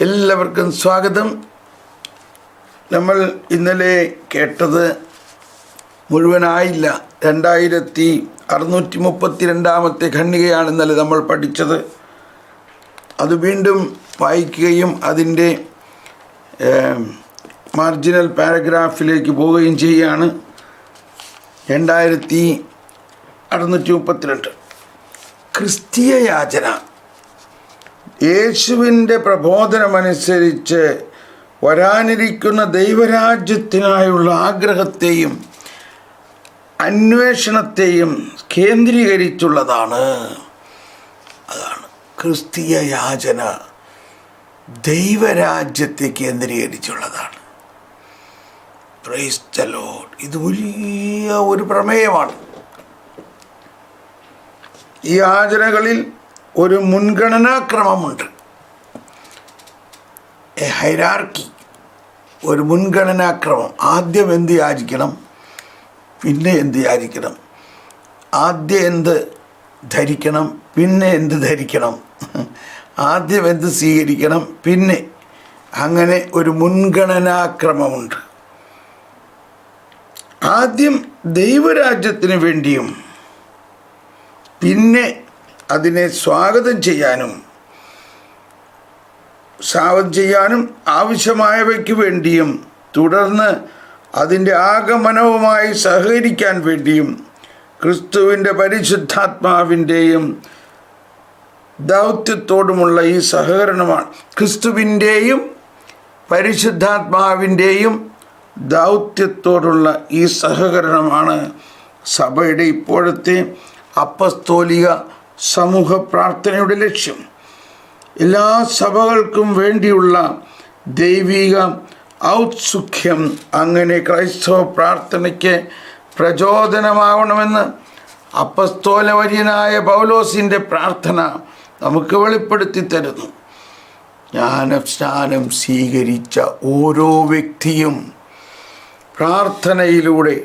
എല്ലാവർക്കും സ്വാഗതം. നമ്മൾ ഇന്നലെ കേട്ടത് മുഴുവനായില്ല. രണ്ടായിരത്തി അറുന്നൂറ്റി മുപ്പത്തി രണ്ടാമത്തെ ഖണ്ഡികയാണ് ഇന്നലെ നമ്മൾ പഠിച്ചത്. അത് വീണ്ടും വായിക്കുകയും അതിന്റെ മാർജിനൽ പാരഗ്രാഫിലേക്ക് പോവുകയും ചെയ്യുകയാണ്. രണ്ടായിരത്തി അറുന്നൂറ്റി മുപ്പത്തിരണ്ട് ക്രിസ്തീയ യാചന. യേശുവിന്റെ പ്രബോധനമനുസരിച്ച് വരാനിരിക്കുന്ന ദൈവരാജ്യത്തിനായുള്ള ആഗ്രഹത്തെയും അന്വേഷണത്തെയും കേന്ദ്രീകരിച്ചുള്ളതാണ്. അതാണ് ക്രിസ്തീയ യാചന. ദൈവരാജ്യത്തെ കേന്ദ്രീകരിച്ചുള്ളതാണ്. പ്രൈസ് ഇത് വലിയ ഒരു പ്രമേയമാണ്. ഈ യാചനകളിൽ ഒരു മുൻഗണനാക്രമമുണ്ട് എ ഹൈരാർക്കി. ഒരു മുൻഗണനാക്രമം ആദ്യം എന്ത് യാചിക്കണം? പിന്നെ എന്ത് യാചിക്കണം? ആദ്യം എന്ത് ധരിക്കണം? പിന്നെ എന്ത് ധരിക്കണം? ആദ്യം എന്ത് സ്വീകരിക്കണം? പിന്നെ. അങ്ങനെ ഒരു മുൻഗണനാക്രമമുണ്ട് ആദ്യം ദൈവരാജ്യത്തിന് വേണ്ടിയും പിന്നെ അതിനെ സ്വാഗതം ചെയ്യാനും സ്വാഗതം ചെയ്യാനും ആവശ്യമായവയ്ക്ക് വേണ്ടിയും തുടർന്ന് അതിന്റെ ആഗമനവുമായി സഹകരിക്കാൻ വേണ്ടിയും ക്രിസ്തുവിന്റെ പരിശുദ്ധാത്മാവിന്റെയും ദൗത്യത്തോടുമുള്ള ഈ സഹകരണമാണ്. ക്രിസ്തുവിന്റെയും പരിശുദ്ധാത്മാവിന്റെയും ദൗത്യത്തോടുള്ള ഈ സഹകരണമാണ് സഭയുടെ ഇപ്പോഴത്തെ അപ്പസ്തോലിക സമൂഹ പ്രാർത്ഥനയുടെ ലക്ഷ്യം. എല്ലാ സഭകൾക്കും വേണ്ടിയുള്ള ദൈവിക ഔത്സുഖ്യം അങ്ങനെ ക്രൈസ്തവ പ്രാർത്ഥനയ്ക്ക് പ്രചോദനമാവണമെന്ന് അപ്പസ്തോലവര്യനായ പൗലോസിന്റെ പ്രാർത്ഥന നമുക്ക് വെളിപ്പെടുത്തി തരുന്നു. ജ്ഞാനസ്നാനം സ്വീകരിച്ച ഓരോ വ്യക്തിയും പ്രാർത്ഥനയിലൂടെ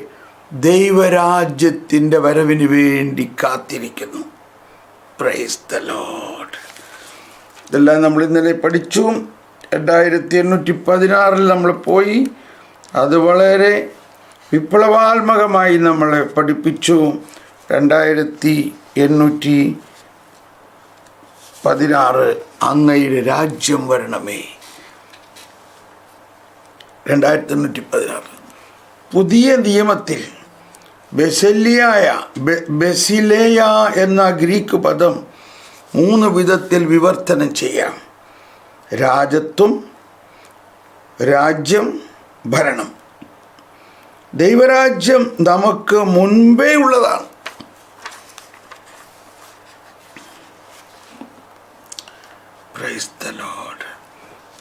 ദൈവരാജ്യത്തിന്റെ വരവിന് വേണ്ടി കാത്തിരിക്കുന്നു. പ്രൈസ് ദ ലോഡ് ഇതെല്ലാം നമ്മൾ ഇന്നലെ പഠിച്ചു. രണ്ടായിരത്തി എണ്ണൂറ്റി പതിനാറിൽ നമ്മൾ പോയി. അത് വളരെ വിപ്ലവാത്മകമായി നമ്മളെ പഠിപ്പിച്ചു. രണ്ടായിരത്തി എണ്ണൂറ്റി പതിനാറ് അങ്ങയുടെ രാജ്യം വരണമേ. രണ്ടായിരത്തി എണ്ണൂറ്റി പതിനാറ് പുതിയ നിയമത്തിൽ ബെസല്യായ ബെ- ബെസിലേയ എന്ന ഗ്രീക്ക് പദം മൂന്ന് വിധത്തിൽ വിവർത്തനം ചെയ്യാം. രാജത്വം രാജ്യം ഭരണം. ദൈവരാജ്യം നമുക്ക് മുൻപേ ഉള്ളതാണ്.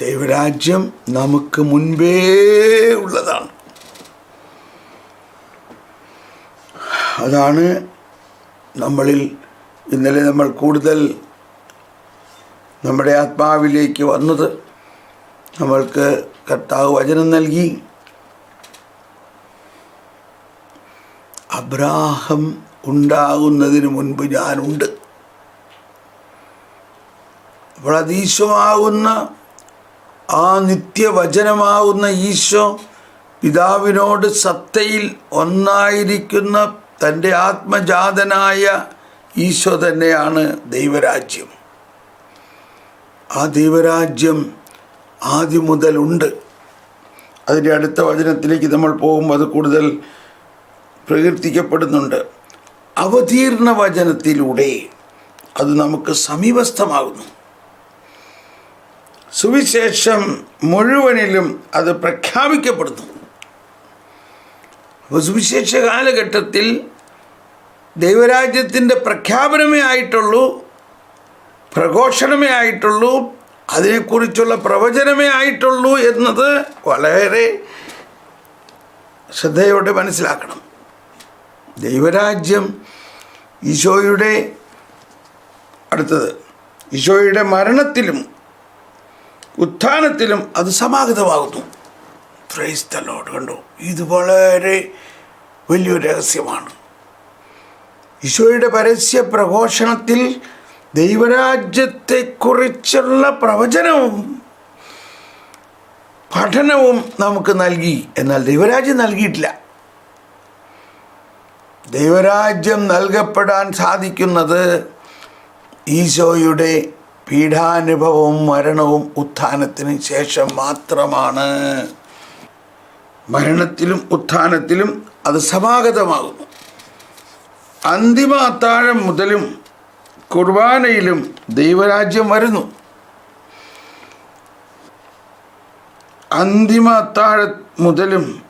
ദൈവരാജ്യം നമുക്ക് മുൻപേ ഉള്ളതാണ്. അതാണ് നമ്മളിൽ ഇന്നലെ നമ്മൾ കൂടുതൽ നമ്മുടെ ആത്മാവിലേക്ക് വന്നത്. നമ്മൾക്ക് കർത്താവ് വചനം നൽകി. അബ്രാഹം ഉണ്ടാകുന്നതിന് മുൻപ് ഞാനുണ്ട്. അപ്പോൾ അത് ഈശോമാകുന്ന ആ നിത്യവചനമാകുന്ന ഈശോ പിതാവിനോട് സത്തയിൽ ഒന്നായിരിക്കുന്ന തന്റെ ആത്മജാതനായ ഈശോ തന്നെയാണ് ദൈവരാജ്യം. ആ ദൈവരാജ്യം ആദ്യം മുതലുണ്ട് അതിന്റെ അടുത്ത വചനത്തിലേക്ക് നമ്മൾ പോകുമ്പോൾ അത് കൂടുതൽ പ്രകീർത്തിക്കപ്പെടുന്നുണ്ട്. അവതീർണ വചനത്തിലൂടെ അത് നമുക്ക് സമീപസ്ഥമാകുന്നു. സുവിശേഷം മുഴുവനിലും അത് പ്രഖ്യാപിക്കപ്പെടുന്നു. അപ്പോൾ സുവിശേഷ കാലഘട്ടത്തിൽ ദൈവരാജ്യത്തിന്റെ പ്രഖ്യാപനമേ ആയിട്ടുള്ളൂ പ്രഘോഷണമേ ആയിട്ടുള്ളൂ അതിനെക്കുറിച്ചുള്ള പ്രവചനമേ ആയിട്ടുള്ളൂ എന്നത് വളരെ ശ്രദ്ധയോടെ മനസ്സിലാക്കണം. ദൈവരാജ്യം ഈശോയുടെ അടുത്തത്. ഈശോയുടെ മരണത്തിലും ഉത്ഥാനത്തിലും അത് സമാഗതമാകുന്നു. പ്രൈസ് കണ്ടോ? ഇത് വളരെ വലിയൊരു രഹസ്യമാണ്. ഈശോയുടെ പരസ്യ പ്രഘോഷണത്തിൽ ദൈവരാജ്യത്തെക്കുറിച്ചുള്ള പ്രവചനവും പഠനവും നമുക്ക് നൽകി. എന്നാൽ ദൈവരാജ്യം നൽകിയിട്ടില്ല. ദൈവരാജ്യം നൽകപ്പെടാൻ സാധിക്കുന്നത് ഈശോയുടെ പീഠാനുഭവവും മരണവും ഉത്ഥാനത്തിന് ശേഷം മാത്രമാണ്. മരണത്തിലും ഉത്ഥാനത്തിലും അത് സമാഗതമാകുന്നു. അന്തിമ അത്താഴം മുതലും കുർബാനയിലും ദൈവരാജ്യം വരുന്നു. അന്തിമ അത്താഴ മുതലും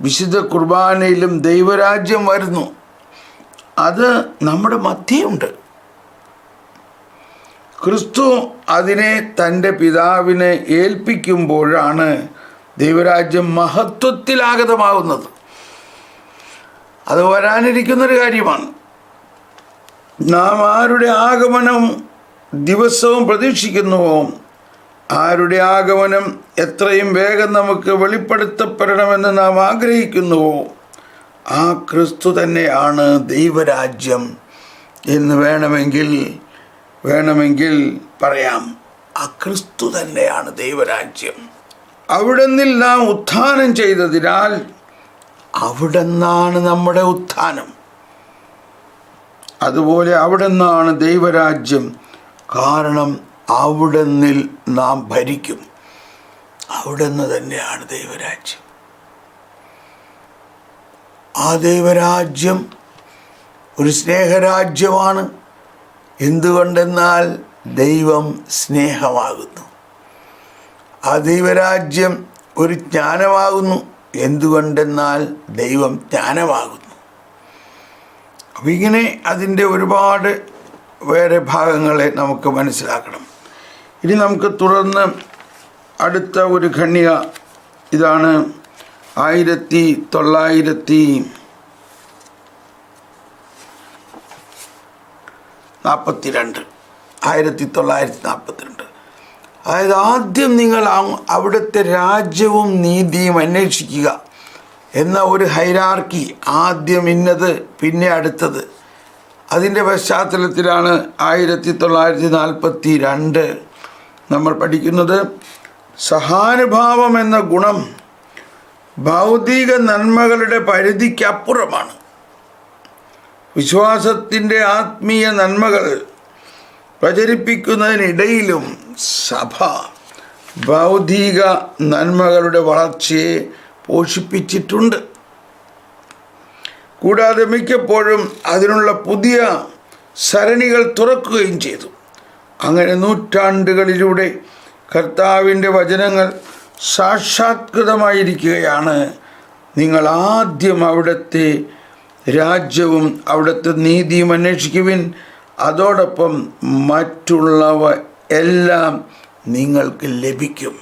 വിശുദ്ധ കുർബാനയിലും ദൈവരാജ്യം വരുന്നു. അത് നമ്മുടെ മധ്യയുണ്ട്. ക്രിസ്തു അതിനെ തന്റെ പിതാവിനെ ഏൽപ്പിക്കുമ്പോഴാണ് ദൈവരാജ്യം മഹത്വത്തിലാഗതമാകുന്നത് അത് വരാനിരിക്കുന്നൊരു കാര്യമാണ്. നാം ആരുടെ ആഗമനം ദിവസവും പ്രതീക്ഷിക്കുന്നുവോ ആരുടെ ആഗമനം എത്രയും വേഗം നമുക്ക് വെളിപ്പെടുത്തപ്പെടണമെന്ന് നാം ആഗ്രഹിക്കുന്നുവോ ആ ക്രിസ്തു തന്നെയാണ് ദൈവരാജ്യം എന്ന് വേണമെങ്കിൽ വേണമെങ്കിൽ പറയാം. ആ ക്രിസ്തു തന്നെയാണ് ദൈവരാജ്യം. അവിടെ നാം ഉത്ഥാനം ചെയ്തതിനാൽ അവിടെ നിന്നാണ് നമ്മുടെ ഉത്ഥാനം. അതുപോലെ അവിടെ നിന്നാണ് ദൈവരാജ്യം. കാരണം അവിടെ നാം ഭരിക്കും. അവിടെ നിന്ന് തന്നെയാണ് ദൈവരാജ്യം. ആ ദൈവരാജ്യം ഒരു സ്നേഹരാജ്യമാണ്. എന്തുകൊണ്ടെന്നാൽ ദൈവം സ്നേഹമാകുന്നു. ആ ദൈവരാജ്യം ഒരു ജ്ഞാനമാകുന്നു. എന്തുകൊണ്ടെന്നാൽ ദൈവം ജ്ഞാനമാകുന്നു. അപ്പം ഇങ്ങനെ അതിന്റെ ഒരുപാട് വേറെ ഭാഗങ്ങളെ നമുക്ക് മനസ്സിലാക്കണം. ഇനി നമുക്ക് തുടർന്ന് അടുത്ത ഒരു ഖണ്ണിക ഇതാണ് ആയിരത്തി തൊള്ളായിരത്തി നാൽപ്പത്തി രണ്ട് ആയിരത്തി തൊള്ളായിരത്തി നാൽപ്പത്തിരണ്ട്. അതായത് ആദ്യം നിങ്ങൾ അവിടുത്തെ രാജ്യവും നീതിയും അന്വേഷിക്കുക എന്ന ഒരു ഹൈരാർക്കി ആദ്യം ഇന്നത് പിന്നെ അടുത്തത്. അതിന്റെ പശ്ചാത്തലത്തിലാണ് ആയിരത്തി തൊള്ളായിരത്തി നാൽപ്പത്തി രണ്ട് നമ്മൾ പഠിക്കുന്നത്. സഹാനുഭാവം എന്ന ഗുണം ഭൗതിക നന്മകളുടെ പരിധിക്കപ്പുറമാണ്. വിശ്വാസത്തിന്റെ ആത്മീയ നന്മകൾ പ്രചരിപ്പിക്കുന്നതിനിടയിലും സഭ ഭൗതിക നന്മകളുടെ വളർച്ചയെ പോഷിപ്പിച്ചിട്ടുണ്ട്. കൂടാതെ മിക്കപ്പോഴും അതിനുള്ള പുതിയ സരണികൾ തുറക്കുകയും ചെയ്തു. അങ്ങനെ നൂറ്റാണ്ടുകളിലൂടെ കർത്താവിന്റെ വചനങ്ങൾ സാക്ഷാത്കൃതമായിരിക്കുകയാണ്. നിങ്ങൾ ആദ്യം അവിടുത്തെ രാജ്യവും അവിടുത്തെ നീതിയും അന്വേഷിക്കുവിൻ. അതോടൊപ്പം മറ്റുള്ളവ എല്ലാം നിങ്ങൾക്ക് ലഭിക്കും.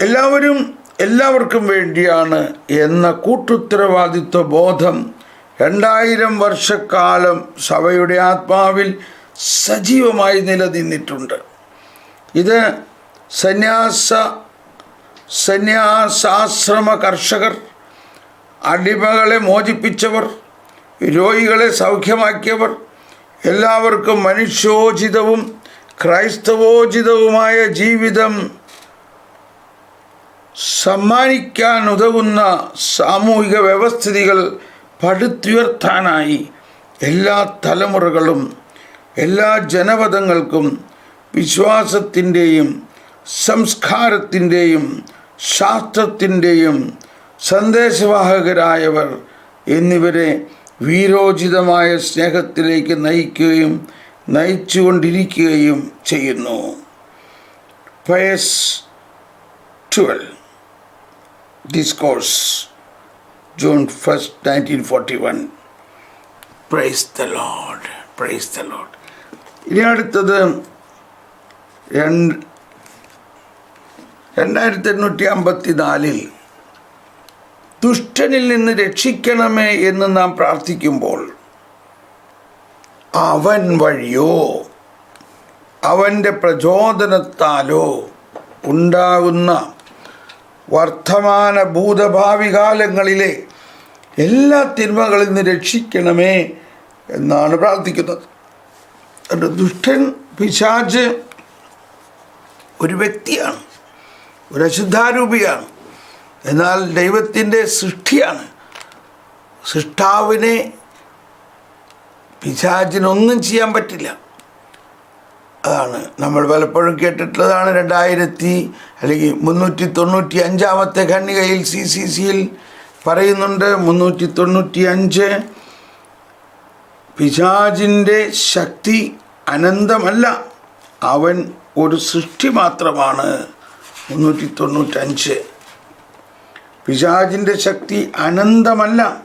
എല്ലാവരും എല്ലാവർക്കും വേണ്ടിയാണ് എന്ന കൂട്ടുത്തരവാദിത്വ ബോധം രണ്ടായിരം വർഷക്കാലം സഭയുടെ ആത്മാവിൽ സജീവമായി നിലനിന്നിട്ടുണ്ട്. ഇത് സന്യാസ സന്യാസാശ്രമ കർഷകർ അടിമകളെ മോചിപ്പിച്ചവർ രോഗികളെ സൗഖ്യമാക്കിയവർ എല്ലാവർക്കും മനുഷ്യോചിതവും ക്രൈസ്തവോചിതവുമായ ജീവിതം സമ്മാനിക്കാൻ ഉതകുന്ന സാമൂഹിക വ്യവസ്ഥിതികൾ പടുത്തുയർത്താനായി എല്ലാ തലമുറകളും എല്ലാ ജനപദങ്ങൾക്കും വിശ്വാസത്തിന്റെയും സംസ്കാരത്തിന്റെയും ശാസ്ത്രത്തിന്റെയും സന്ദേശവാഹകരായവർ എന്നിവരെ വീരോചിതമായ സ്നേഹത്തിലേക്ക് നയിക്കുകയും നയിച്ചുകൊണ്ടിരിക്കുകയും ചെയ്യുന്നു. Pius twelve discourse June first nineteen forty one praise the lord praise the lord ഇനി അടുത്തത് രണ്ട് രണ്ടായിരത്തി എണ്ണൂറ്റി അമ്പത്തി നാലിൽ ദുഷ്ടനിൽ നിന്ന് രക്ഷിക്കണമേ എന്ന് നാം പ്രാർത്ഥിക്കുമ്പോൾ അവൻ വഴിയോ അവന്റെ പ്രചോദനത്താലോ ഉണ്ടാകുന്ന വർത്തമാന ഭൂതഭാവി കാലങ്ങളിലെ എല്ലാ തിന്മകളിൽ നിന്ന് രക്ഷിക്കണമേ എന്നാണ് പ്രാർത്ഥിക്കുന്നത്. ദുഷ്ടൻ പിശാജ് ഒരു വ്യക്തിയാണ് ഒരു അശുദ്ധാരൂപിയാണ്. എന്നാൽ ദൈവത്തിന്റെ സൃഷ്ടിയാണ്. സൃഷ്ടാവിനെ പിശാചിനൊന്നും ചെയ്യാൻ പറ്റില്ല. അതാണ് നമ്മൾ പലപ്പോഴും കേട്ടിട്ടുള്ളതാണ് രണ്ടായിരത്തി അല്ലെങ്കിൽ മുന്നൂറ്റി തൊണ്ണൂറ്റി അഞ്ചാമത്തെ ഖണ്ണികയിൽ സി സി സിയിൽ പറയുന്നുണ്ട് മുന്നൂറ്റി തൊണ്ണൂറ്റി അഞ്ച് പിശാചിന്റെ ശക്തി അനന്തമല്ല. അവൻ ഒരു സൃഷ്ടി മാത്രമാണ്. മുന്നൂറ്റി തൊണ്ണൂറ്റഞ്ച് പിശാചിന്റെ ശക്തി അനന്തമല്ല.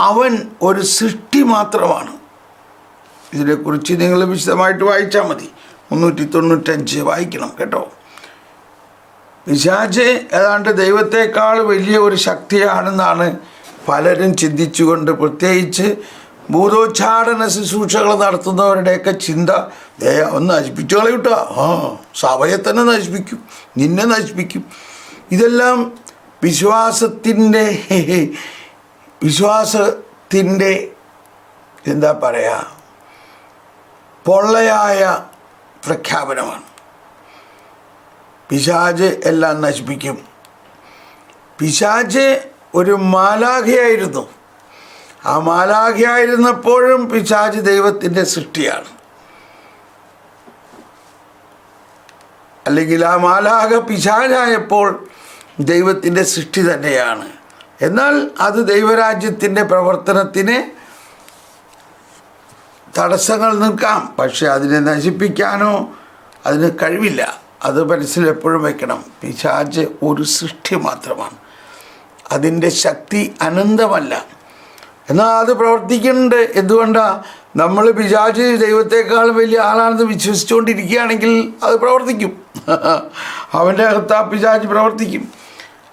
അവൻ ഒരു സൃഷ്ടി മാത്രമാണ്. ഇതിനെക്കുറിച്ച് നിങ്ങൾ വിശദമായിട്ട് വായിച്ചാൽ മതി. മുന്നൂറ്റി തൊണ്ണൂറ്റഞ്ച് വായിക്കണം കേട്ടോ. പിശാജ് ഏതാണ്ട് ദൈവത്തെക്കാൾ വലിയ ഒരു ശക്തിയാണെന്നാണ് പലരും ചിന്തിച്ചുകൊണ്ട് പ്രത്യേകിച്ച് ഭൂതോച്ചാടന ശുശ്രൂഷകൾ നടത്തുന്നവരുടെയൊക്കെ ചിന്ത. ഒന്ന് നശിപ്പിച്ചു കളയൂട്ടോ ആ സഭയെ തന്നെ നശിപ്പിക്കും. നിന്നെ നശിപ്പിക്കും. ഇതെല്ലാം വിശ്വാസത്തിന്റെ വിശ്വാസത്തിന്റെ എന്താ പറയുക പൊള്ളയായ പ്രഖ്യാപനമാണ്. പിശാജ് എല്ലാം നശിപ്പിക്കും. പിശാജ് ഒരു മാലാഖയായിരുന്നു. ആ മാലാഖയായിരുന്നപ്പോഴും പിശാജ് ദൈവത്തിന്റെ സൃഷ്ടിയാണ്. അല്ലെങ്കിൽ ആ മാലാഖ പിശാചായപ്പോൾ ദൈവത്തിന്റെ സൃഷ്ടി തന്നെയാണ്. എന്നാൽ അത് ദൈവരാജ്യത്തിന്റെ പ്രവർത്തനത്തിന് തടസ്സങ്ങൾ നിൽക്കാം. പക്ഷെ അതിനെ നശിപ്പിക്കാനോ അതിന് കഴിവില്ല. അത് മനസ്സിൽ എപ്പോഴും വയ്ക്കണം. പിശാജ് ഒരു സൃഷ്ടി മാത്രമാണ്. അതിന്റെ ശക്തി അനന്തമല്ല. എന്നാൽ അത് പ്രവർത്തിക്കുന്നുണ്ട്. എന്തുകൊണ്ടാണ് നമ്മൾ പിശാജ് ദൈവത്തെക്കാൾ വലിയ ആളാണെന്ന് വിശ്വസിച്ചുകൊണ്ടിരിക്കുകയാണെങ്കിൽ അത് പ്രവർത്തിക്കും. അവന്റെ അകത്ത് ആ പിശാജ് പ്രവർത്തിക്കും.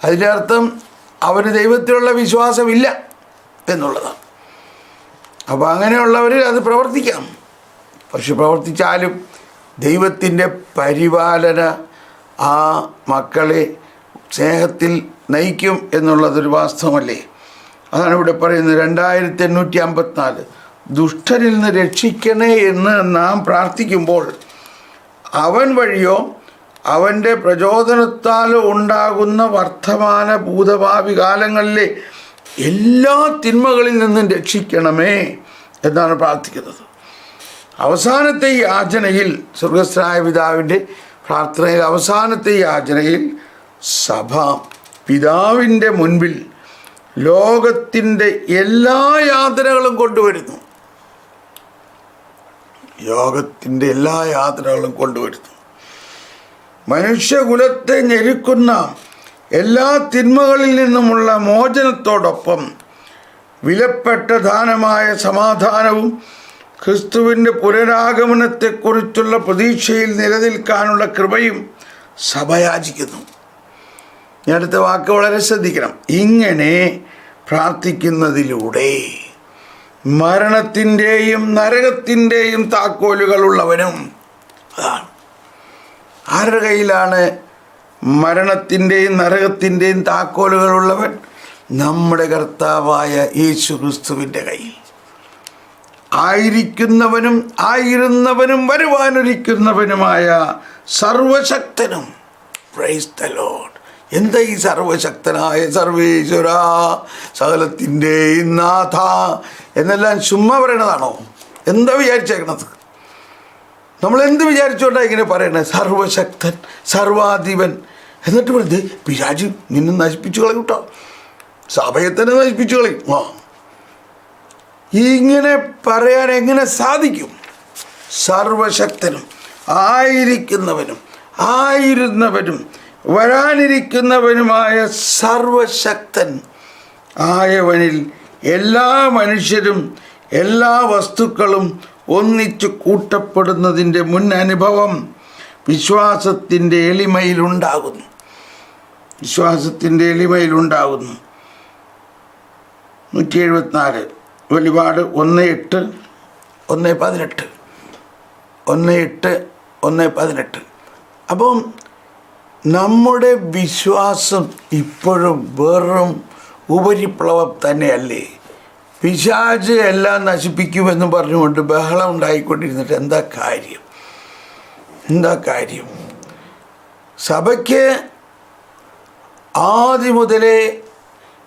അതിന്റെ അർത്ഥം അവന് ദൈവത്തിലുള്ള വിശ്വാസമില്ല എന്നുള്ളതാണ്. അപ്പോൾ അങ്ങനെയുള്ളവർ അത് പ്രവർത്തിക്കാം. പക്ഷെ പ്രവർത്തിച്ചാലും ദൈവത്തിന്റെ പരിപാലന ആ മക്കളെ സ്നേഹത്തിൽ നയിക്കും എന്നുള്ളതൊരു വാസ്തവമല്ലേ? അതാണ് ഇവിടെ പറയുന്നത് രണ്ടായിരത്തി എണ്ണൂറ്റി അമ്പത്തിനാല് ദുഷ്ടനിൽ നിന്ന് രക്ഷിക്കണേ എന്ന് നാം പ്രാർത്ഥിക്കുമ്പോൾ അവൻ വഴിയോ അവന്റെ പ്രചോദനത്താൽ ഉണ്ടാകുന്ന വർത്തമാന ഭൂതഭാവി കാലങ്ങളിലെ എല്ലാ തിന്മകളിൽ നിന്നും രക്ഷിക്കണമേ എന്നാണ് പ്രാർത്ഥിക്കുന്നത്. അവസാനത്തെ ഈ യാചനയിൽ സ്വർഗസ്ഥനായ പിതാവിന്റെ പ്രാർത്ഥനയിൽ അവസാനത്തെ ഈ യാചനയിൽ സഭ പിതാവിന്റെ മുൻപിൽ ലോകത്തിന്റെ എല്ലാ യാതനകളും കൊണ്ടുവരുന്നു. ലോകത്തിന്റെ എല്ലാ യാതനകളും കൊണ്ടുവരുന്നു. മനുഷ്യകുലത്തെ ഞെരുക്കുന്ന എല്ലാ തിന്മകളിൽ നിന്നുമുള്ള മോചനത്തോടൊപ്പം വിലപ്പെട്ട ദാനമായ സമാധാനവും ക്രിസ്തുവിന്റെ പുനരാഗമനത്തെക്കുറിച്ചുള്ള പ്രതീക്ഷയിൽ നിലനിൽക്കാനുള്ള കൃപയും സഭയാചിക്കുന്നു ഞാൻ അടുത്ത വാക്ക് വളരെ ശ്രദ്ധിക്കണം. ഇങ്ങനെ പ്രാർത്ഥിക്കുന്നതിലൂടെ മരണത്തിന്റെയും നരകത്തിന്റെയും താക്കോലുകളുള്ളവനും അതാണ്. ആരുടെ കയ്യിലാണ് മരണത്തിന്റെയും നരകത്തിന്റെയും താക്കോലുകളുള്ളവൻ? നമ്മുടെ കർത്താവായ യേശു ക്രിസ്തുവിന്റെ കയ്യിൽ. ആയിരിക്കുന്നവനും ആയിരുന്നവനും വരുവാനൊരിക്കുന്നവനുമായ സർവശക്തനും. പ്രൈസ് എന്താ ഈ സർവശക്തനായ സർവേശ്വര സകലത്തിന്റെയും നാഥ എന്നെല്ലാം ചുമ്മാ പറയണതാണോ? എന്താ വിചാരിച്ചേക്കണത്? നമ്മൾ എന്ത് വിചാരിച്ചുകൊണ്ടാണ് ഇങ്ങനെ പറയണേ? സർവശക്തൻ സർവാധിപൻ. എന്നിട്ട് പറഞ്ഞത് പിരാജി നിന്നെ നശിപ്പിച്ചു കളയും കേട്ടോ സഭയെ തന്നെ നശിപ്പിച്ചു കളയും. ആ. ഇങ്ങനെ പറയാൻ എങ്ങനെ സാധിക്കും? സർവശക്തനും ആയിരിക്കുന്നവനും ആയിരുന്നവനും വരാനിരിക്കുന്നവനുമായ സർവശക്തൻ ആയവനിൽ എല്ലാ മനുഷ്യരും എല്ലാ വസ്തുക്കളും ഒന്നിച്ചു കൂട്ടപ്പെടുന്നതിന്റെ മുൻ അനുഭവം വിശ്വാസത്തിന്റെ എളിമയിലുണ്ടാകുന്നു. വിശ്വാസത്തിന്റെ എളിമയിലുണ്ടാകുന്നു. നൂറ്റി എഴുപത്തിനാല് വെളിപാട് ഒന്ന് എട്ട് ഒന്ന് പതിനെട്ട് ഒന്ന് എട്ട് ഒന്ന് പതിനെട്ട്. അപ്പം നമ്മുടെ വിശ്വാസം ഇപ്പോഴും വെറും ഉപരിപ്ലവം തന്നെയല്ലേ? പിശാജ് എല്ലാം നശിപ്പിക്കുമെന്ന് പറഞ്ഞുകൊണ്ട് ബഹളം ഉണ്ടായിക്കൊണ്ടിരുന്നിട്ട് എന്താ കാര്യം? എന്താ കാര്യം? സഭയ്ക്ക് ആദ്യം മുതലേ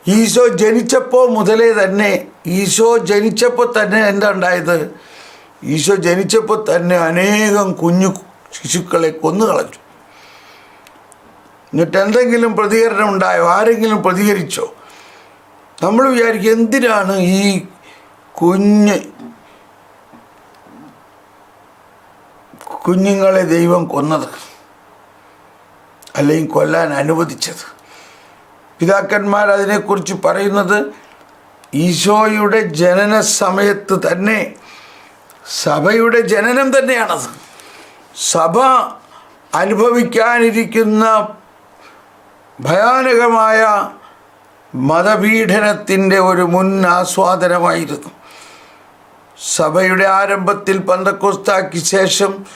ഈശോ ജനിച്ചപ്പോൾ മുതലേ തന്നെ ഈശോ ജനിച്ചപ്പോൾ തന്നെ എന്താ ഉണ്ടായത്? ഈശോ ജനിച്ചപ്പോൾ തന്നെ അനേകം കുഞ്ഞു ശിശുക്കളെ കൊന്നു കളഞ്ഞു. എന്നിട്ട് എന്തെങ്കിലും പ്രതികരണം ഉണ്ടായോ? ആരെങ്കിലും പ്രതികരിച്ചോ? നമ്മൾ വിചാരിക്കും എന്തിനാണ് ഈ കുഞ്ഞ് കുഞ്ഞുങ്ങളെ ദൈവം കൊന്നത്? അല്ലെങ്കിൽ കൊല്ലാൻ അനുവദിച്ചത്? പിതാക്കന്മാർ അതിനെക്കുറിച്ച് പറയുന്നത് ഈശോയുടെ ജനന സമയത്ത് തന്നെ സഭയുടെ ജനനം തന്നെയാണത്. സഭ അനുഭവിക്കാനിരിക്കുന്ന ഭയാനകമായ മതപീഡനത്തിന്റെ ഒരു മുൻ ആസ്വാദനമായിരുന്നു സഭയുടെ ആരംഭത്തിൽ പന്തക്കോസ്താക്ക് ശേഷം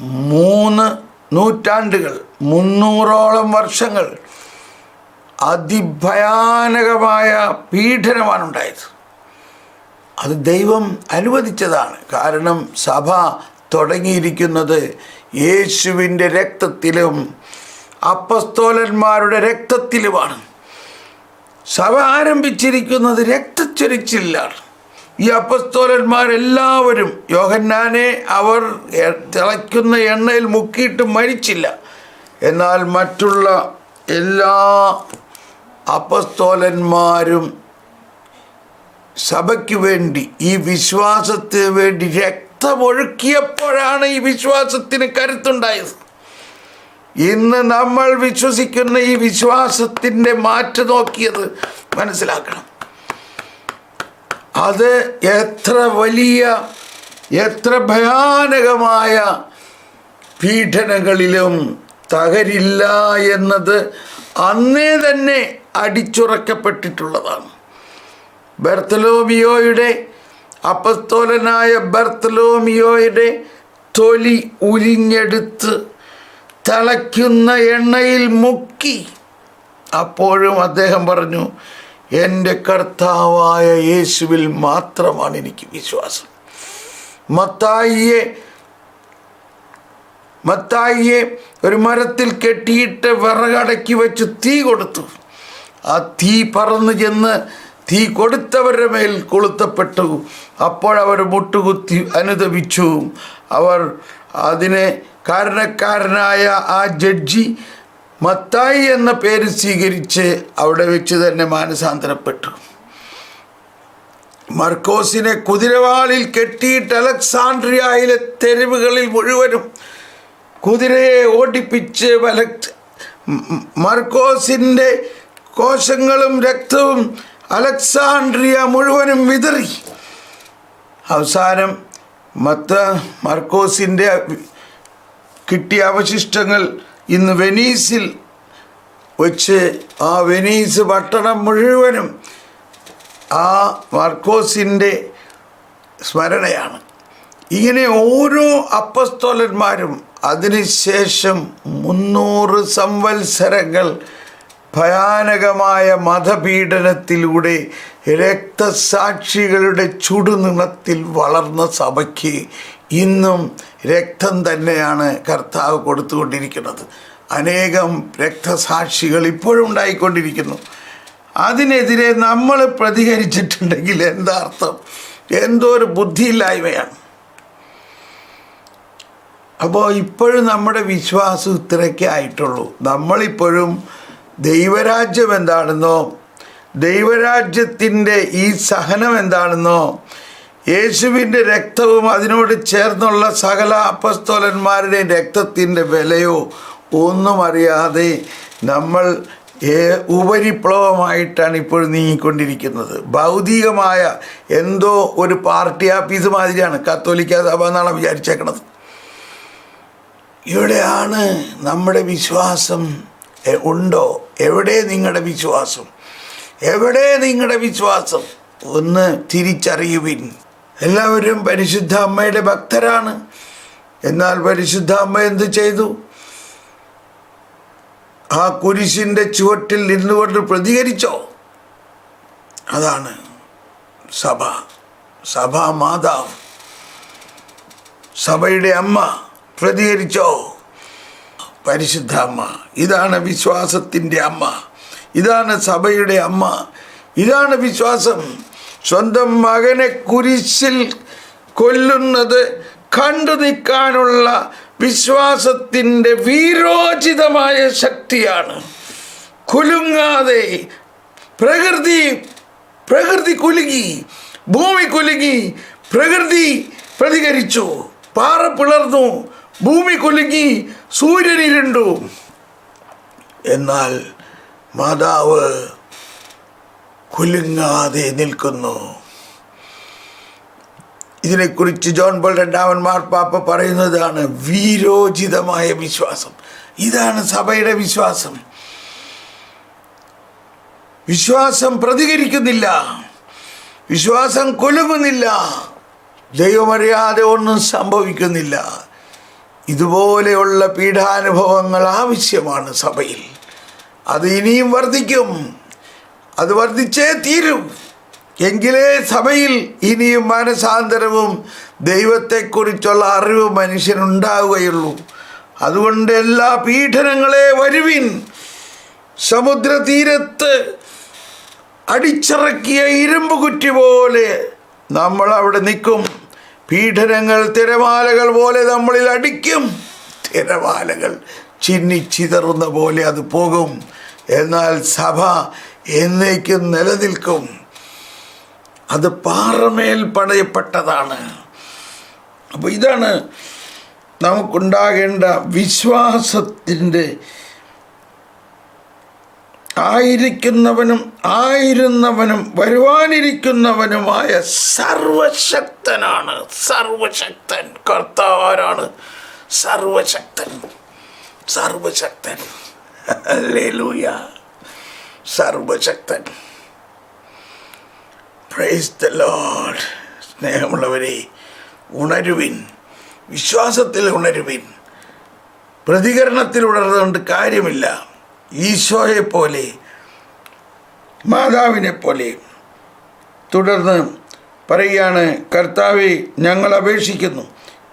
മൂന്ന് നൂറ്റാണ്ടുകൾ മുന്നൂറോളം വർഷങ്ങൾ അതിഭയാനകമായ പീഡനമാണ് ഉണ്ടായത് അത് ദൈവം അനുവദിച്ചതാണ്. കാരണം സഭ തുടങ്ങിയിരിക്കുന്നത് യേശുവിന്റെ രക്തത്തിലും അപ്പസ്തോലന്മാരുടെ രക്തത്തിലുമാണ്. സഭ ആരംഭിച്ചിരിക്കുന്നത് രക്തച്ചൊരിച്ചില്ലാണ് ഈ അപ്പസ്തോലന്മാരെല്ലാവരും യോഹന്നാനെ അവർ തിളയ്ക്കുന്ന എണ്ണയിൽ മുക്കിയിട്ട് മരിച്ചില്ല. എന്നാൽ മറ്റുള്ള എല്ലാ അപ്പസ്തോലന്മാരും സഭയ്ക്ക് വേണ്ടി ഈ വിശ്വാസത്തിന് വേണ്ടി രക്തമൊഴുക്കിയപ്പോഴാണ് ഈ വിശ്വാസത്തിന് കരുത്തുണ്ടായത്. ഇന്ന് നമ്മൾ വിശ്വസിക്കുന്ന ഈ വിശ്വാസത്തിന്റെ മാറ്റ് നോക്കിയത് മനസ്സിലാക്കണം. അത് എത്ര വലിയ എത്ര ഭയാനകമായ പീഡനങ്ങളിലും തകരില്ല എന്നത് അന്നേ തന്നെ അടിച്ചുറക്കപ്പെട്ടിട്ടുള്ളതാണ്. ബർത്തലോമിയോയുടെ അപ്പസ്തോലനായ ബർത്തലോമിയോയുടെ തൊലി ഉരിഞ്ഞെടുത്ത് തിളയ്ക്കുന്ന എണ്ണയിൽ മുക്കി. അപ്പോഴും അദ്ദേഹം പറഞ്ഞു എന്റെ കർത്താവായ യേശുവിൽ മാത്രമാണ് എനിക്ക് വിശ്വാസം. മത്തായിയെ മത്തായിയെ ഒരു മരത്തിൽ കെട്ടിയിട്ട് വിറകടക്കി വെച്ച് തീ കൊടുത്തു. ആ തീ പറന്നു ചെന്ന് തീ കൊടുത്തവരുടെ മേൽ കൊളുത്തപ്പെട്ടു. അപ്പോഴവർ മുട്ടുകുത്തി അനുദപിച്ചു. അവർ അതിനെ കാരണക്കാരനായ ആ ജഡ്ജി മത്തായി എന്ന പേര് സ്വീകരിച്ച് അവിടെ വെച്ച് തന്നെ മാനസാന്തരപ്പെട്ടു. മർക്കോസിനെ കുതിരവാളിൽ കെട്ടിയിട്ട് അലക്സാണ്ട്രിയയിലെ തെരുവുകളിൽ മുഴുവനും കുതിരയെ ഓടിപ്പിച്ച് വല മർക്കോസിന്റെ കോശങ്ങളും രക്തവും അലക്സാണ്ട്രിയ മുഴുവനും വിതറി. അവസാനം മത്ത മർക്കോസിന്റെ കിട്ടിയ അവശിഷ്ടങ്ങൾ ഇന്ന് വെനീസിൽ വെച്ച് ആ വെനീസ് പട്ടണം മുഴുവനും ആ മർക്കോസിന്റെ സ്മരണയാണ്. ഇങ്ങനെ ഓരോ അപ്പസ്തോലന്മാരും അതിനുശേഷം മുന്നൂറ് സംവത്സരങ്ങൾ ഭയാനകമായ മതപീഡനത്തിലൂടെ രക്തസാക്ഷികളുടെ ചുടുനിണത്തിൽ വളർന്ന സഭയ്ക്ക് ഇന്നും രക്തം തന്നെയാണ് കർത്താവ് കൊടുത്തുകൊണ്ടിരിക്കുന്നത്. അനേകം രക്തസാക്ഷികൾ ഇപ്പോഴും ഉണ്ടായിക്കൊണ്ടിരിക്കുന്നു. അതിനെതിരെ നമ്മൾ പ്രതികരിച്ചിട്ടുണ്ടെങ്കിൽ എന്താ അർത്ഥം? എന്തോ ഒരു ബുദ്ധിയില്ലായ്മയാണ്. അപ്പോൾ ഇപ്പോഴും നമ്മുടെ വിശ്വാസം ഇത്രയൊക്കെ ആയിട്ടുള്ളൂ. നമ്മളിപ്പോഴും ദൈവരാജ്യം എന്താണെന്നോ ദൈവരാജ്യത്തിന്റെ ഈ സഹനം എന്താണെന്നോ യേശുവിന്റെ രക്തവും അതിനോട് ചേർന്നുള്ള സകല അപ്പസ്തോലന്മാരുടെയും രക്തത്തിന്റെ വിലയോ ഒന്നും അറിയാതെ നമ്മൾ ഉപരിപ്ലവമായിട്ടാണ് ഇപ്പോൾ നീങ്ങിക്കൊണ്ടിരിക്കുന്നത്. ഭൗതികമായ എന്തോ ഒരു പാർട്ടി ആഫീസ് മാതിരിയാണ് കത്തോലിക്ക സഭ എന്നാണ് വിചാരിച്ചേക്കണത്. ഇവിടെയാണ് നമ്മുടെ വിശ്വാസം ഉണ്ടോ? എവിടെ നിങ്ങളുടെ വിശ്വാസം? എവിടെ നിങ്ങളുടെ വിശ്വാസം? ഒന്ന് തിരിച്ചറിയുവിൻ. എല്ലാവരും പരിശുദ്ധ അമ്മയുടെ ഭക്തരാണ്. എന്നാൽ പരിശുദ്ധ അമ്മ എന്ത് ചെയ്തു? ആ കുരിശിന്റെ ചുവട്ടിൽ നിന്നുകൊണ്ട് പ്രതികരിച്ചോ? അതാണ് സഭ. സഭാ മാതാവ്. സഭയുടെ അമ്മ പ്രതികരിച്ചോ? പരിശുദ്ധ അമ്മ ഇതാണ് വിശ്വാസത്തിന്റെ അമ്മ. ഇതാണ് സഭയുടെ അമ്മ. ഇതാണ് വിശ്വാസം. സ്വന്തം മകനെ കുരിശിൽ കൊല്ലുന്നത് കണ്ടു നിൽക്കാനുള്ള വിശ്വാസത്തിന്റെ വീരോചിതമായ ശക്തിയാണ്. കുലുങ്ങാതെ പ്രകൃതി പ്രകൃതി കുലുങ്ങി ഭൂമി കുലുങ്ങി പ്രകൃതി പ്രതികരിച്ചു. പാറ പിളർന്നു ഭൂമി കുലുങ്ങി സൂര്യനിരുണ്ടു എന്നാൽ മാതാവ് കുലുങ്ങാതെ നിൽക്കുന്നു. ഇതിനെക്കുറിച്ച് ജോൺ ബോൾ രണ്ടാമൻ മാർപ്പാപ്പ പറയുന്നതാണ് വീരോചിതമായ വിശ്വാസം. ഇതാണ് സഭയുടെ വിശ്വാസം. വിശ്വാസം പ്രതികരിക്കുന്നില്ല. വിശ്വാസം കൊലുങ്ങുന്നില്ല ദൈവമറിയാതെ ഒന്നും സംഭവിക്കുന്നില്ല. ഇതുപോലെയുള്ള പീഠാനുഭവങ്ങൾ ആവശ്യമാണ് സഭയിൽ. അത് ഇനിയും വർദ്ധിക്കും. അത് വർദ്ധിച്ചേ തീരും. എങ്കിലേ സഭയിൽ ഇനിയും മാനസാന്തരവും ദൈവത്തെക്കുറിച്ചുള്ള അറിവ് മനുഷ്യനുണ്ടാവുകയുള്ളൂ. അതുകൊണ്ട് എല്ലാ പീഡനങ്ങളെ വരുവിൻ. സമുദ്രതീരത്ത് അടിച്ചിറക്കിയ ഇരുമ്പ് കുറ്റി പോലെ നമ്മൾ അവിടെ നിൽക്കും. പീഡനങ്ങൾ തിരമാലകൾ പോലെ നമ്മളിൽ അടിക്കും. തിരമാലകൾ ചിന്നിച്ചിതറുന്ന പോലെ അത് പോകും. എന്നാൽ സഭ എന്നേക്കും നിലനിൽക്കും. അത് പാറമേൽ പണയപ്പെട്ടതാണ്. അപ്പോൾ ഇതാണ് നമുക്കുണ്ടാകേണ്ട വിശ്വാസത്തിന്റെ ആയിരിക്കുന്നവനും ആയിരുന്നവനും വരുവാനിരിക്കുന്നവനുമായ സർവശക്തനാണ്. സർവശക്തൻ. കർത്താവാരാണ് സർവശക്തൻ. സർവശക്തൻ. ഹല്ലേലൂയ. സർവശക്തൻ. പ്രൈസ് ദ ലോഡ് സ്നേഹമുള്ളവരെ ഉണരുവിൻ വിശ്വാസത്തിൽ ഉണരുവിൻ. പ്രതികരണത്തിൽ ഉണർന്നുകൊണ്ട് കാര്യമില്ല. ഈശോയെ പോലെ മാതാവിനെ പോലെ തുടർന്ന് പറയുകയാണ് കർത്താവെ ഞങ്ങൾ അപേക്ഷിക്കുന്നു.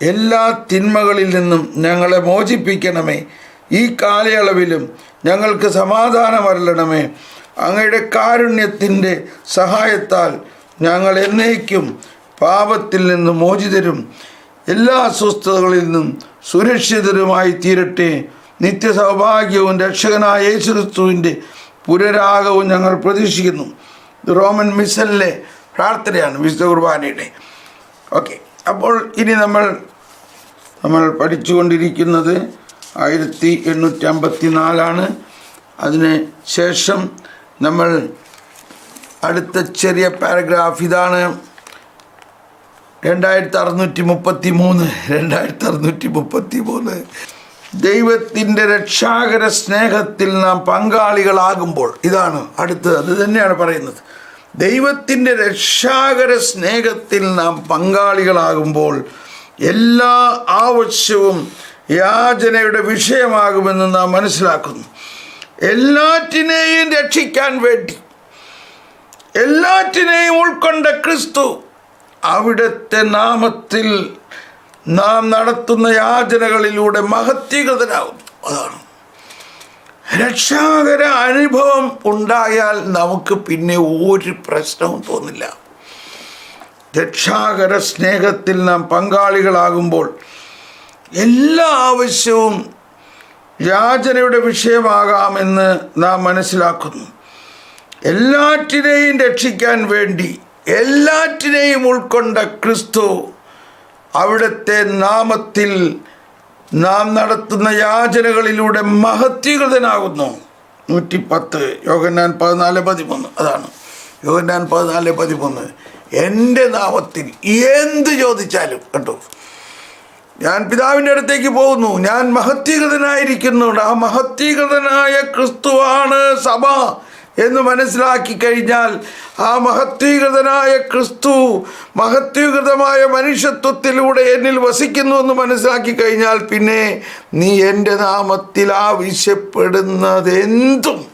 എല്ലാ തിന്മകളിൽ നിന്നും ഞങ്ങളെ മോചിപ്പിക്കണമേ. ഈ കാലയളവിലും ഞങ്ങൾക്ക് സമാധാനമല്ലണമേ അങ്ങയുടെ കാരുണ്യത്തിന്റെ സഹായത്താൽ ഞങ്ങൾ എന്നേക്കും പാപത്തിൽ നിന്ന് മോചിതരും എല്ലാ അസ്വസ്ഥതകളിൽ നിന്നും സുരക്ഷിതരുമായി തീരട്ടെ. നിത്യസൗഭാഗ്യവും രക്ഷകനായ യേശുക്രിസ്തുവിന്റെ പുനരാഗവും ഞങ്ങൾ പ്രതീക്ഷിക്കുന്നു. റോമൻ മിസലിലെ പ്രാർത്ഥനയാണ് വിശുദ്ധ കുർബാനയുടെ. ഓക്കെ അപ്പോൾ ഇനി നമ്മൾ നമ്മൾ പഠിച്ചുകൊണ്ടിരിക്കുന്നത് ആയിരത്തി എണ്ണൂറ്റി അമ്പത്തി നാലാണ് അതിന് ശേഷം നമ്മൾ അടുത്ത ചെറിയ പാരഗ്രാഫ് ഇതാണ്. രണ്ടായിരത്തി അറുന്നൂറ്റി മുപ്പത്തി മൂന്ന് രണ്ടായിരത്തി അറുന്നൂറ്റി മുപ്പത്തി മൂന്ന് ദൈവത്തിന്റെ രക്ഷാകര സ്നേഹത്തിൽ നാം പങ്കാളികളാകുമ്പോൾ ഇതാണ് അടുത്തത്. അത് തന്നെയാണ് പറയുന്നത്. ദൈവത്തിന്റെ രക്ഷാകര സ്നേഹത്തിൽ നാം പങ്കാളികളാകുമ്പോൾ എല്ലാ ആവശ്യവും യാചനയുടെ വിഷയമാകുമെന്ന് നാം മനസ്സിലാക്കുന്നു. എല്ലാറ്റിനെയും രക്ഷിക്കാൻ വേണ്ടി എല്ലാറ്റിനെയും ഉൾക്കൊണ്ട ക്രിസ്തു അവിടുത്തെ നാമത്തിൽ നാം നടത്തുന്ന യാചനകളിലൂടെ മഹത്വീകൃതനാകുന്നു. അതാണ്. രക്ഷാകര അനുഭവം ഉണ്ടായാൽ നമുക്ക് പിന്നെ ഒരു പ്രശ്നവും തോന്നില്ല. രക്ഷാകര സ്നേഹത്തിൽ നാം പങ്കാളികളാകുമ്പോൾ എല്ലാ ആവശ്യവും യാചനയുടെ വിഷയമാകാമെന്ന് നാം മനസ്സിലാക്കുന്നു. എല്ലാറ്റിനെയും രക്ഷിക്കാൻ വേണ്ടി എല്ലാറ്റിനെയും ഉൾക്കൊണ്ട ക്രിസ്തു അവിടുത്തെ നാമത്തിൽ നാം നടത്തുന്ന യാചനകളിലൂടെ മഹത്വീകൃതനാകുന്നു. നൂറ്റി പത്ത് യോഗന്നാൻ പതിനാല് പതിമൂന്ന്. അതാണ്. യോഗന്നാൻ പതിനാല് പതിമൂന്ന്. എന്റെ നാമത്തിൽ എന്ത് ചോദിച്ചാലും കണ്ടോ? ഞാൻ പിതാവിന്റെ അടുത്തേക്ക് പോകുന്നു. ഞാൻ മഹത്വീകൃതനായിരിക്കുന്നു. ആ മഹത്വീകൃതനായ ക്രിസ്തുവാണ് സഭ എന്ന് മനസ്സിലാക്കി കഴിഞ്ഞാൽ ആ മഹത്വീകൃതനായ ക്രിസ്തു മഹത്വീകൃതമായ മനുഷ്യത്വത്തിലൂടെ എന്നിൽ വസിക്കുന്നു എന്ന് മനസ്സിലാക്കി കഴിഞ്ഞാൽ പിന്നെ നീ എന്റെ നാമത്തിൽ ആവശ്യപ്പെടുന്നത് എന്തും.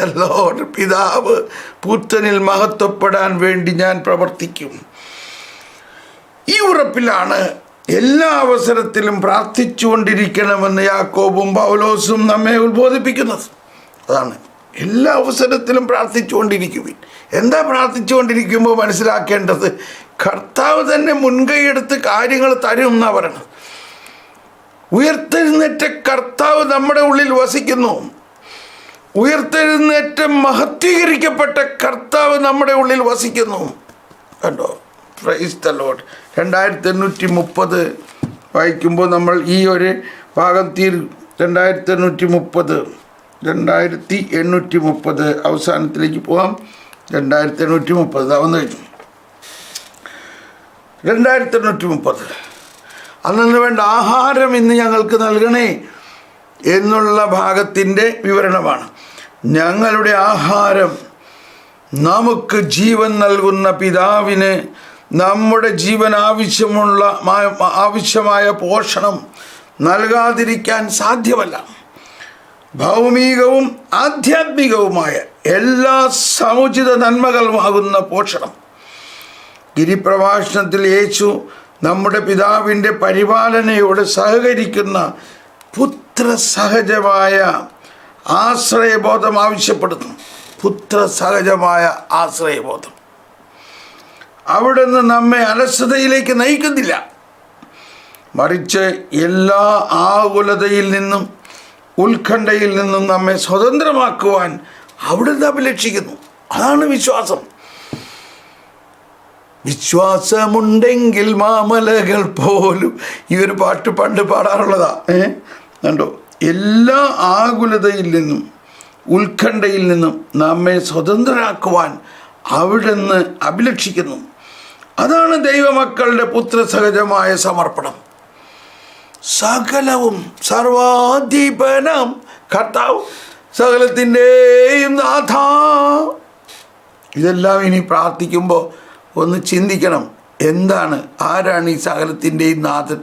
ദ പിതാവ് പുത്രനിൽ മഹത്വപ്പെടാൻ വേണ്ടി ഞാൻ പ്രവർത്തിക്കും. ഈ ഉറപ്പിലാണ് എല്ലാ അവസരത്തിലും പ്രാർത്ഥിച്ചുകൊണ്ടിരിക്കണമെന്ന് യാക്കോബും പൗലോസും നമ്മെ ഉത്ബോധിപ്പിക്കുന്നത്. അതാണ്. എല്ലാ അവസരത്തിലും പ്രാർത്ഥിച്ചുകൊണ്ടിരിക്കുവിൻ. എന്താ പ്രാർത്ഥിച്ചുകൊണ്ടിരിക്കുമ്പോൾ മനസ്സിലാക്കേണ്ടത്? കർത്താവ് തന്നെ മുൻകൈയെടുത്ത് കാര്യങ്ങൾ തരും എന്നാണ് ഉയർത്തെഴുന്നേറ്റ കർത്താവ് നമ്മുടെ ഉള്ളിൽ വസിക്കുന്നു. ഉയർത്തെഴുന്നേറ്റ മഹത്വീകരിക്കപ്പെട്ട കർത്താവ് നമ്മുടെ ഉള്ളിൽ വസിക്കുന്നു. കണ്ടോ? പ്രൈസ് ദ ലോഡ് രണ്ടായിരത്തി എണ്ണൂറ്റി മുപ്പത് വായിക്കുമ്പോൾ നമ്മൾ ഈ ഒരു ഭാഗം തീർ രണ്ടായിരത്തി എണ്ണൂറ്റി മുപ്പത് രണ്ടായിരത്തി എണ്ണൂറ്റി മുപ്പത് അവസാനത്തിലേക്ക് പോകാം രണ്ടായിരത്തി എണ്ണൂറ്റി മുപ്പത് വന്നു കഴിഞ്ഞു. രണ്ടായിരത്തി എണ്ണൂറ്റി മുപ്പത് അന്നു വേണ്ട ആഹാരം ഇന്ന് ഞങ്ങൾക്ക് നൽകണേ എന്നുള്ള ഭാഗത്തിന്റെ വിവരണമാണ്. ഞങ്ങളുടെ ആഹാരം നമുക്ക് ജീവൻ നൽകുന്ന പിതാവിന് നമ്മുടെ ജീവൻ ആവശ്യമുള്ള ആവശ്യമായ പോഷണം നൽകാതിരിക്കാൻ സാധ്യമല്ല. ഭൗമികവും ആധ്യാത്മികവുമായ എല്ലാ സമുചിത നന്മകളുമാകുന്ന പോഷണം. ഗിരിപ്രഭാഷണത്തിൽ യേശു നമ്മുടെ പിതാവിന്റെ പരിപാലനയോട് സഹകരിക്കുന്ന പുത്രസഹജമായ ആശ്രയബോധം ആവശ്യപ്പെടുന്നു. പുത്രസഹജമായ ആശ്രയബോധം. അവിടുന്ന് നമ്മെ അലസതയിലേക്ക് നയിക്കുന്നില്ല. മറിച്ച് എല്ലാ ആകുലതയിൽ നിന്നും ഉത്കണ്ഠയിൽ നിന്നും നമ്മെ സ്വതന്ത്രമാക്കുവാൻ അവിടുന്ന് അഭിലഷിക്കുന്നു അതാണ് വിശ്വാസം. വിശ്വാസമുണ്ടെങ്കിൽ മാമലകൾ പോലും ഈ ഒരു പാട്ട് പണ്ട് പാടാറുള്ളതാ. ഏ? കണ്ടോ? എല്ലാ ആകുലതയിൽ നിന്നും ഉത്കണ്ഠയിൽ നിന്നും നമ്മെ സ്വതന്ത്രരാക്കുവാൻ അവിടുന്ന് അഭിലഷിക്കുന്നു അതാണ് ദൈവമക്കളുടെ പുത്രസഹജമായ സമർപ്പണം. സകലവും സർവാധിപനം കർത്താവ് സകലത്തിന്റെയും നാഥ. ഇതെല്ലാം ഇനി പ്രാർത്ഥിക്കുമ്പോൾ ഒന്ന് ചിന്തിക്കണം എന്താണ് ആരാണ് ഈ സകലത്തിന്റെയും നാഥൻ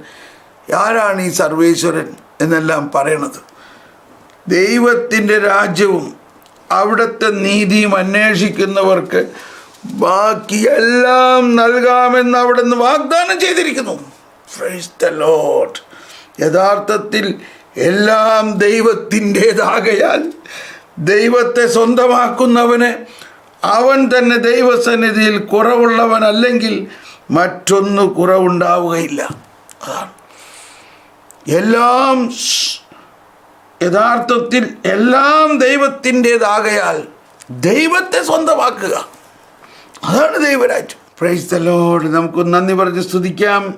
ആരാണ് ഈ സർവേശ്വരൻ എന്നെല്ലാം പറയണത്. ദൈവത്തിന്റെ രാജ്യവും അവിടുത്തെ നീതിയും അന്വേഷിക്കുന്നവർക്ക് ബാക്കി എല്ലാം നൽകാമെന്ന് അവിടുന്ന് വാഗ്ദാനം ചെയ്തിരിക്കുന്നു. യഥാർത്ഥത്തിൽ എല്ലാം ദൈവത്തിന്റേതാകയാൽ ദൈവത്തെ സ്വന്തമാക്കുന്നവന് അവൻ തന്നെ ദൈവസന്നിധിയിൽ കുറവുള്ളവനല്ലെങ്കിൽ മറ്റൊന്ന് കുറവുണ്ടാവുകയില്ല. അതാണ്. എല്ലാം യഥാർത്ഥത്തിൽ എല്ലാം ദൈവത്തിന്റേതാകയാൽ ദൈവത്തെ സ്വന്തമാക്കുക. അതാണ് ദൈവരാജ്യം. പ്രൈസ് നമുക്ക് നന്ദി പറഞ്ഞ് സ്തുതിക്കാം.